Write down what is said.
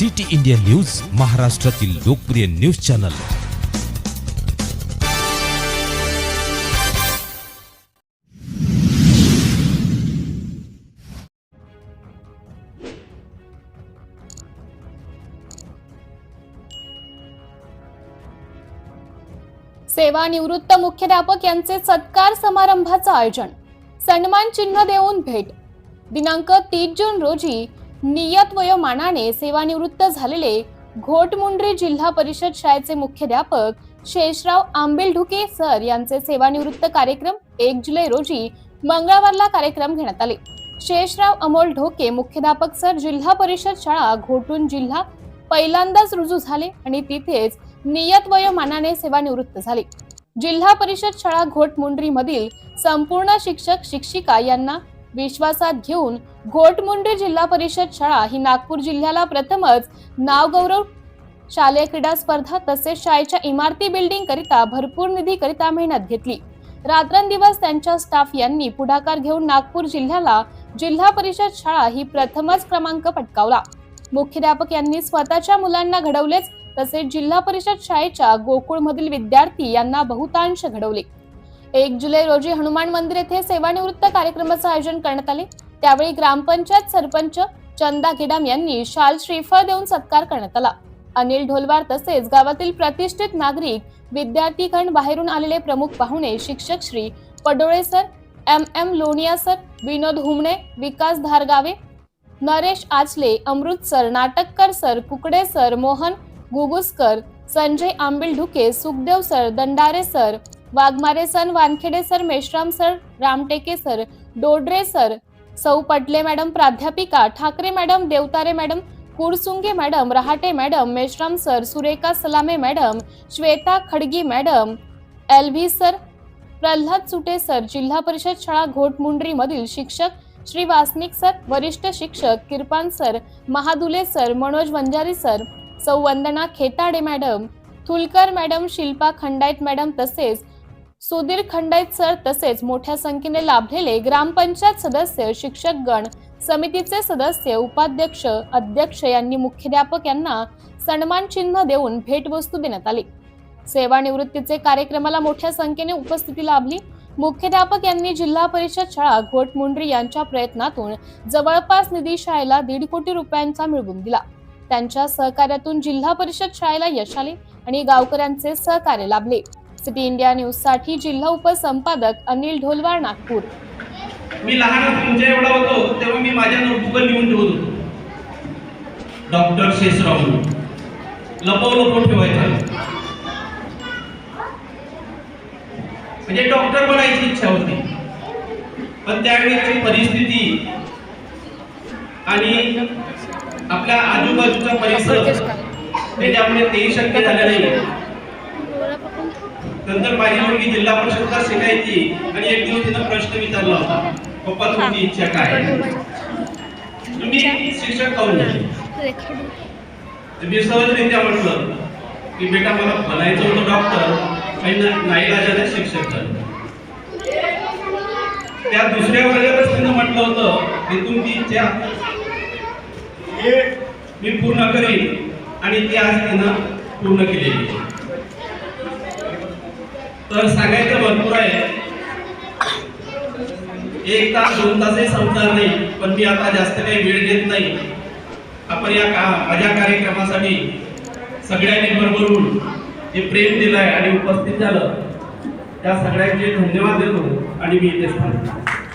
City India news महाराष्ट्रातील लोकप्रिय news channel. सेवानिवृत्त मुख्याध्यापक यांचे सत्कार समारंभाचं आयोजन. सन्मान चिन्ह देऊन भेट. दिनांक तीस जून रोजी नियत वयोमानाने सेवानिवृत्त झालेले घोटमुंड्री जिल्हा परिषद शाळेचे मुख्याध्यापक शेषराव आंबेल ढुके सर यांचे सेवानिवृत्त कार्यक्रम एक जुलै रोजी मंगळवारला कार्यक्रम घेण्यात आले. शेषराव अमोल ढोके मुख्याध्यापक सर जिल्हा परिषद शाळा घोटून जिल्हा पहिल्यांदाच रुजू झाले आणि तिथेच नियत वयोमानाने सेवानिवृत्त झाले. जिल्हा परिषद शाळा घोटमुंड्री मधील संपूर्ण शिक्षक शिक्षिका यांना विश्वासात घेऊन घोटमुंडे जिल्हा परिषद शाळा ही नागपूर जिल्ह्याला प्रथमच नावगौरव शालेय क्रीडा स्पर्धा तसेच शाळेच्या इमारती बिल्डिंग करिता भरपूर निधी करिता मेहनत घेतली. रात्रंदिवस त्यांच्या स्टाफ यांनी पुढाकार घेऊन नागपूर जिल्ह्याला जिल्हा परिषद शाळा ही प्रथमच क्रमांक पटकावला. मुख्याध्यापक यांनी स्वतःच्या मुलांना घडवलेच तसेच जिल्हा परिषद शाळेच्या गोकुळमधील विद्यार्थी यांना बहुतांश घडवले. एक जुलै रोजी हनुमान मंदिर येथे सेवानिवृत्त कार्यक्रमाचे आयोजन करण्यात आले. त्यावेळी ग्रामपंचायत सरपंच चंदा किडाम यांनी शाल श्रीफळ देऊन सत्कार करण्यात आला. अनिल ढोलवार तसेच गावातील प्रतिष्ठित नागरिक विद्यार्थीगण बाहेरून आलेले प्रमुख पाहुणे शिक्षक Shri Padole sir M M Loniya sir Vinod Humane Vikas Dhargave Naresh Achale Amrut sir Natakkar sir Kukade sir Mohan Gugaskar Sanjay Ambil Dhuke Sukhdev sir Dandare sir Waghmare sir Wankhede sir Meshram sir Ramteke sir Dodre sir सौ Patle madam प्राध्यापिका Thakare madam Devtare madam Kursunge madam Rahate madam Meshram sir Surekha Salame madam Shweta Khadgi madam L V sir Pralhad Sute sir जिल्हा परिषद शाळा घोटमुंडरी मधील शिक्षक Shri Wasnik sir वरिष्ठ शिक्षक Kirpan sir Mahadule sir Manoj Wanjari sir सौ Vandana Khetade madam Thulkar madam Shilpa Khandait madam तसेच Sudhir Khandait sir तसेच मोठ्या संख्येने लाभलेले ग्रामपंचायत सदस्य शिक्षकगण समितीचे सदस्य उपाध्यक्ष अध्यक्ष यांनी मुख्याध्यापक यांना सन्मान चिन्ह देऊन भेटवस्तू देण्यात आली. सेवानिवृत्तीचे कार्यक्रमाला मोठ्या संख्येने उपस्थिती लाभली. मुख्याध्यापक यांनी जिल्हा परिषद शाळा घोटमुंड्री यांच्या प्रयत्नातून जवळपास निधी शाळेला दीड कोटी रुपयांचा मिळवून दिला. त्यांच्या सहकार्यातून जिल्हा परिषद शाळेला यश आले आणि गावकऱ्यांचे सहकार्य लाभले. सिटी इंडिया न्यूजसाठी जिल्हा उपसंपादक अनिल ढोलवार नागपूर. मी लहान तुमच्या एवढा होतो तेव्हा मी माझ्या नोटबुकवर लिहून ठेवत होतो. डॉक्टर शेषराव लपव लपव ठेवायचा. म्हणजे डॉक्टर बनायची इच्छा होती. पण त्यावेळेची परिस्थिती आणि आपल्या आजूबाजूचा परिसर त्याच्यामुळे तेही शक्य झालं नाही. नंतर माझी मुलगी जिल्हा परिषदला शिकायची आणि एक दिवस तिनं प्रश्न विचारला होता पप्पा तुमची इच्छा काय तुम्ही शिक्षक काऊन झाले मी सहजरित्या म्हटलं की बेटा मला बनायचं होतं डॉक्टर आणि नाईलाजाने शिक्षक झालं. त्या दुसऱ्या वर्गातच तिनं म्हटलं होतं की तुमची इच्छा मी पूर्ण करीन. आणि ती आज तिनं पूर्ण केलेली आहे. तर सांगायचं भरपूर आहे. एक तास दोन तासही संपणार नाही पण मी आता जास्त काही वेळ घेत नाही. आपण या का माझ्या कार्यक्रमासाठी सगळ्यांनी भरभरून जे प्रेम दिलंय आणि उपस्थित झालं त्या सगळ्यांचे धन्यवाद देतो आणि मी इथे थांबतो.